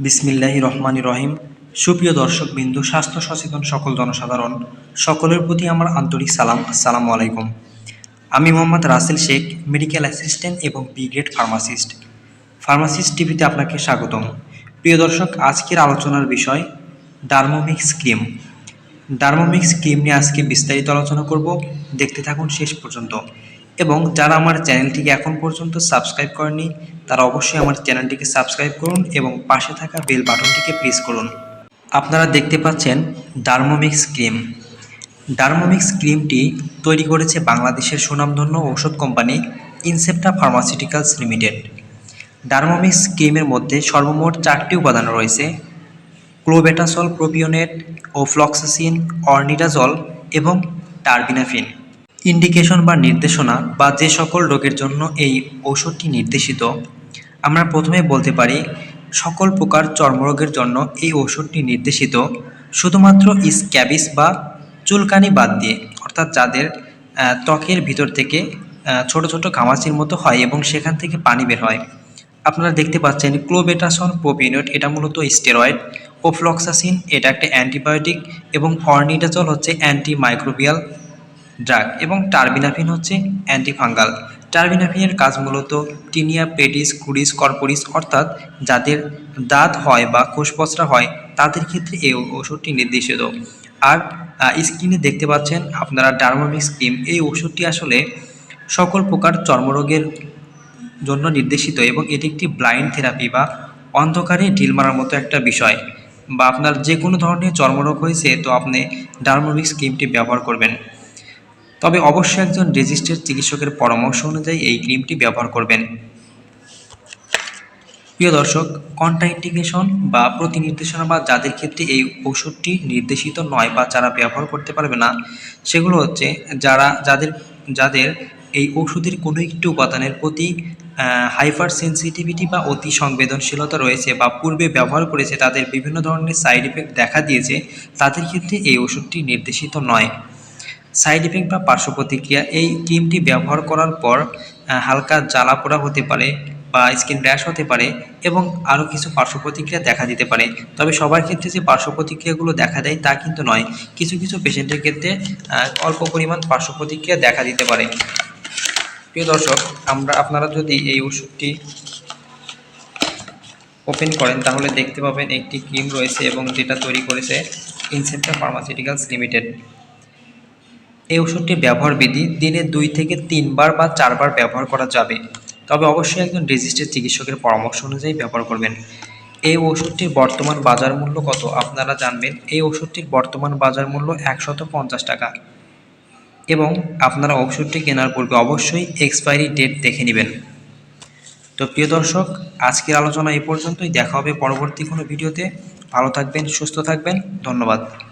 বিসমিল্লাহি রহমানি রহিম। সুপ্রিয় দর্শক বিন্দু স্বাস্থ্য সচেতন সকল জনসাধারণ, সকলের প্রতি আমার আন্তরিক সালাম, আসসালামু আলাইকুম। আমি মোহাম্মদ রাসেল শেখ, মেডিকেল অ্যাসিস্ট্যান্ট এবং বি গ্রেড ফার্মাসিস্ট। ফার্মাসিস্ট টিভিতে আপনাকে স্বাগতম। প্রিয় দর্শক, আজকের আলোচনার বিষয়, ডার্মোমিক্স ক্রিম। ডার্মোমিক্স ক্রিম নিয়ে আজকে বিস্তারিত আলোচনা করব। দেখতে থাকুন শেষ পর্যন্ত। এবং যারা আমার চ্যানেলটিকে এখন পর্যন্ত সাবস্ক্রাইব করেনি তারা অবশ্যই আমার চ্যানেলটিকে সাবস্ক্রাইব করুন এবং পাশে থাকা বেল বাটনটিকে প্রেস করুন। আপনারা দেখতে পাচ্ছেন ডার্মোমিক্স ক্রিম ডার্মোমিক্স ক্রিমটি তৈরি করেছে বাংলাদেশের সুনামধন্য ঔষধ company Incepta Pharmaceuticals Limited Dermomix ক্রিমের মধ্যে সর্বমোট চারটি উপাদান রয়েছে। ক্লোবেটাসল প্রোপিওনেট ও ফ্লক্সাসিন অর্নিডাজল এবং টার্বিনাফিন ইন্ডিকেশন বা নির্দেশনা বা যে সকল রোগের জন্য এই ঔষধটি নির্দেশিত, আমরা প্রথমে বলতে পারি সকল প্রকার চর্মরোগের জন্য এই ঔষধটি নির্দেশিত। শুধুমাত্র স্ক্যাবিস বা চুলকানি বাদ দিয়ে, অর্থাৎ যাদের ত্বকের ভিতর থেকে ছোট ছোট ঘামাচির মতো হয় এবং সেখান থেকে পানি বের হয়। আপনারা দেখতে পাচ্ছেন ক্লোবেটাসন প্রোপিনোট, এটা মূলত স্টেরয়েড। ওফ্লক্সাসিন এটা একটা অ্যান্টিবায়োটিক এবং অর্নিডাজল হচ্ছে অ্যান্টি মাইক্রোবিয়াল ড্রাগ এবং টার্বিনাফিন হচ্ছে অ্যান্টিফাঙ্গাল। টার্বিনাফিনের কাজ মূলত টিনিয়া পেটিস, কুরিস, কর্পোরিস অর্থাৎ যাদের দাঁত হয় বা কোষপচরা হয়, তাদের ক্ষেত্রে এই ওষুধটি নির্দেশিত। আর স্ক্রিনে দেখতে পাচ্ছেন আপনারা ডার্মোমিক্স ক্রিম এই ওষুধটি আসলে সকল প্রকার চর্মরোগের জন্য নির্দেশিত এবং এটি একটি ব্লাইন্ড থেরাপি বা অন্ধকারে ঢিল মারার মতো একটা বিষয় বা আপনার যে কোনো ধরনের চর্মরোগ হয়েছে, তো আপনি ডার্মোমিক্স ক্রিমটি ব্যবহার করবেন। তবে অবশ্যই একজন রেজিস্টার্ড চিকিৎসকের পরামর্শ অনুযায়ী এই ক্রিমটি ব্যবহার করবেন। প্রিয় দর্শক কন্ট্রাইন্ডিকেশন বা প্রতিনির্দেশনা বা যাদের ক্ষেত্রে এই ওষুধটি নির্দেশিত নয় বা যারা ব্যবহার করতে পারবে না, সেগুলো হচ্ছে যারা, যাদের যাদের এই ওষুধের কোনো একটি উপাদানের প্রতি হাইপার সেন্সিটিভিটি বা অতি সংবেদনশীলতা রয়েছে বা পূর্বে ব্যবহার করেছে, তাদের বিভিন্ন ধরনের সাইড এফেক্ট দেখা দিয়েছে, তাদের ক্ষেত্রে এই ওষুধটি নির্দেশিত নয়। সাইড এফেক্ট বা পার্শ্ব প্রতিক্রিয়া এই ক্রিমটি ব্যবহার করার পর হালকা জ্বালা পোড়া হতে পারে বা স্কিন র্যাশ হতে পারে এবং আরও কিছু পার্শ্ব প্রতিক্রিয়া দেখা দিতে পারে। তবে সবার ক্ষেত্রে যে পার্শ্ব প্রতিক্রিয়াগুলো দেখা দেয় তা কিন্তু নয়। কিছু কিছু পেশেন্টের ক্ষেত্রে অল্প পরিমাণ পার্শ্ব প্রতিক্রিয়া দেখা দিতে পারে। প্রিয় দর্শক, আমরা আপনারা যদি এই ওষুধটি ওপেন করেন, তাহলে দেখতে পাবেন একটি ক্রিম রয়েছে এবং যেটা তৈরি করেছে ইনসেপ্টা ফার্মাসিউটিক্যালস লিমিটেড এই ওষুধটির ব্যবহার বিধি দিনে দুই থেকে তিনবার বা চারবার ব্যবহার করা যাবে। তবে অবশ্যই একজন রেজিস্টার্ড চিকিৎসকের পরামর্শ অনুযায়ী ব্যবহার করবেন। এই ওষুধটির বর্তমান বাজার মূল্য কত আপনারা জানবেন? এই ওষুধটির বর্তমান বাজার মূল্য একশত পঞ্চাশ টাকা। এবং আপনারা ওষুধটি কেনার পূর্বে অবশ্যই এক্সপায়ারি ডেট দেখে নেবেন। তো প্রিয় দর্শক, আজকের আলোচনা এই পর্যন্তই। দেখা হবে পরবর্তী কোনো ভিডিওতে। ভালো থাকবেন, সুস্থ থাকবেন। ধন্যবাদ।